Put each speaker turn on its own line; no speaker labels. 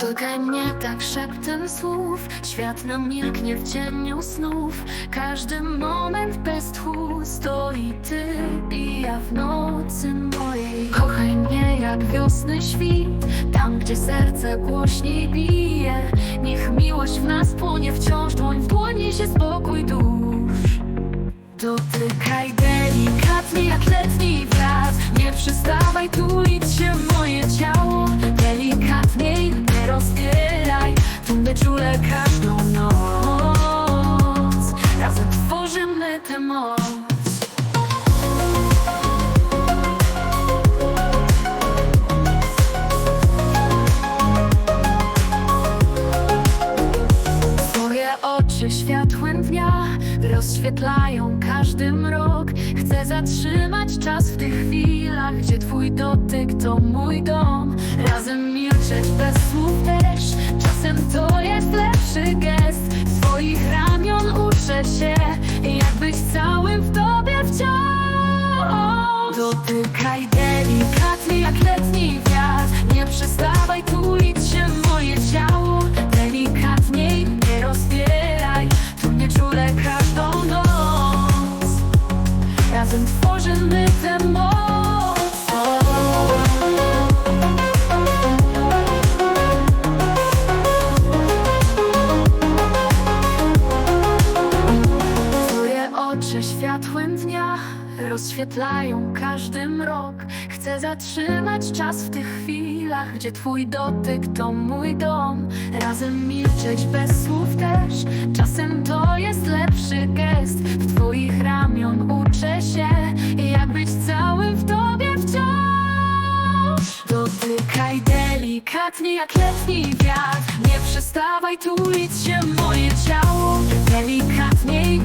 Dotykaj mnie tak szeptem słów. Świat nam milknie w cieniu snów. Każdy moment bez tchu Stoi ty i ja w nocy mojej. Kochaj mnie jak wiosny świt Tam gdzie serce głośniej bije. Niech miłość w nas płonie wciąż Dłoń w dłoń niesie spokój dusz. Dotykaj delikatnie jak letni wiatr Nie przestawaj tulić czule każdą noc Razem tworzymy tę moc oczy światłem dnia rozświetlają każdy mrok. Chcę zatrzymać czas w tych chwilach, gdzie Twój dotyk to mój dom. Razem milczeć bez słów też, czasem to jest lepszy gest. Twoich ramion uczę się, jak być całym w Tobie wciąż. Dotykaj delikatnie jak letni wiatr, nie przestawaj tulić się moje ciało. Delikatniej, nie rozbieraj, tu mnie czule każdą noc. Razem tworzymy tę moc. Rozświetlają każdy mrok. Chcę zatrzymać czas w tych chwilach, gdzie Twój dotyk to mój dom. Razem milczeć bez słów też, czasem to jest lepszy gest. W Twoich ramion uczę się, jak być całym w Tobie wciąż. Dotykaj delikatnie jak letni wiatr Nie przestawaj tulić się moje ciało Delikatnie